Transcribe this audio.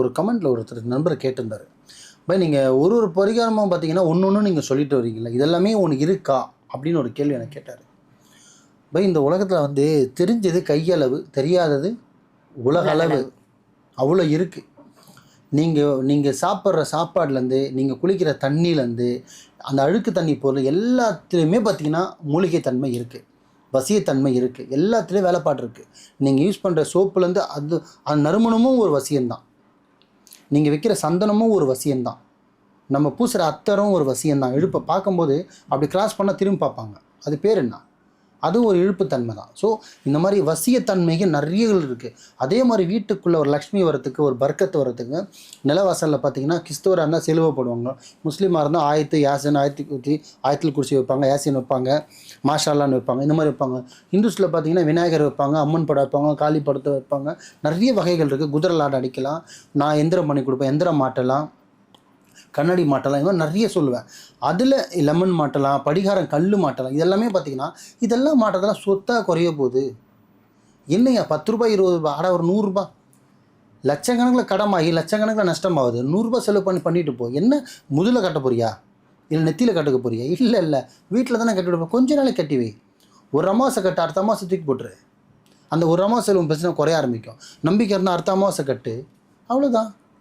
ஒரு கமெண்ட்டில் ஒருத்தர் நண்பர் கேட்டிருந்தாரு. பை நீங்கள் ஒரு ஒரு பரிகாரமாக பார்த்தீங்கன்னா ஒன்று ஒன்று நீங்கள் சொல்லிட்டு வரீங்களா இதெல்லாமே உனக்கு இருக்கா? அப்படின்னு ஒரு கேள்வி எனக்கு கேட்டார். பை இந்த உலகத்தில் வந்து தெரிஞ்சது கையளவு தெரியாதது உலக அளவு. அவ்வளோ இருக்குது நீங்கள் நீங்கள் சாப்பிட்ற சாப்பாடுலேருந்து நீங்கள் குளிக்கிற தண்ணியிலேருந்து அந்த அழுக்கு தண்ணி பொருள் எல்லாத்துலேயுமே பார்த்தீங்கன்னா மூலிகை தன்மை இருக்குது வசியத்தன்மை இருக்குது எல்லாத்துலேயும் வேலைப்பாடு இருக்குது நீங்கள் யூஸ் பண்ணுற சோப்புலேருந்து அது அந்த நறுமணமும் ஒரு வசியம்தான். நீங்கள் வைக்கிற சந்தனமும் ஒரு வசியம்தான். நம்ம பூசுகிற அத்தரும் ஒரு வசியம்தான். இழுப்பை பார்க்கும்போது அப்படி கிராஸ் பண்ணால் திரும்பி பார்ப்பாங்க. அது பேர் என்ன? அது ஒரு இழுப்புத்தன்மை தான். ஸோ இந்த மாதிரி வசியத்தன்மைக்கு நிறைய இருக்குது அதே மாதிரி வீட்டுக்குள்ளே ஒரு லக்ஷ்மி வரத்துக்கு ஒரு பர்க்கத்து வரத்துக்கு நிலவாசலில் பார்த்தீங்கன்னா கிறிஸ்துவராக இருந்தால் சிலுவை போடுவாங்க. முஸ்லீமாக இருந்தால் ஆயத்து யாசன் ஆயத்து குச்சி ஆயத்தில் குடிச்சி வைப்பாங்க யாசின் வைப்பாங்க மாஷாலான்னு வைப்பாங்க இந்த மாதிரி வைப்பாங்க. இந்துஸில் பார்த்தீங்கன்னா விநாயகர் வைப்பாங்க அம்மன் படம் வைப்பாங்க காளி படத்தை வைப்பாங்க. நிறைய வகைகள் இருக்குது குதிரை லாட் அடிக்கலாம் நான் எந்திரம் பண்ணி கொடுப்பேன் எந்திரம் மாட்டலாம். கண்ணாடி மாட்டலாம் இது மாதிரி நிறைய சொல்லுவேன். அதில் லெமன் மாட்டலாம் படிகாரம் கல் மாட்டலாம் இதெல்லாமே பார்த்தீங்கன்னா இதெல்லாம் மாட்டதெல்லாம் சொத்தாக குறைய போகுது. என்னையா பத்து ரூபாய் இருபது ரூபாய் அட ஒரு நூறுரூபா லட்சக்கணக்கில் கடமாகி லட்சக்கணக்கில் நஷ்டமாகுது. நூறுரூபா செலவு பண்ணி பண்ணிட்டு போ. என்ன முதல்ல கட்ட போறியா? இல்லை நெத்தியில் கட்டுக்க போறியா? இல்லை இல்லை. வீட்டில் தானே கட்டி கொஞ்ச நாளைக்கு கட்டி வை. ஒரு அமாவாசை கட்டு அடுத்த அமாவாசை தூக்கி போட்டுரு. அந்த ஒரு அமாவாசை உன் பிரச்சனை குறைய ஆரம்பிக்கும். நம்பிக்கை இருந்தால் அடுத்த அமாவாசை கட்டு. அவ்வளோதான்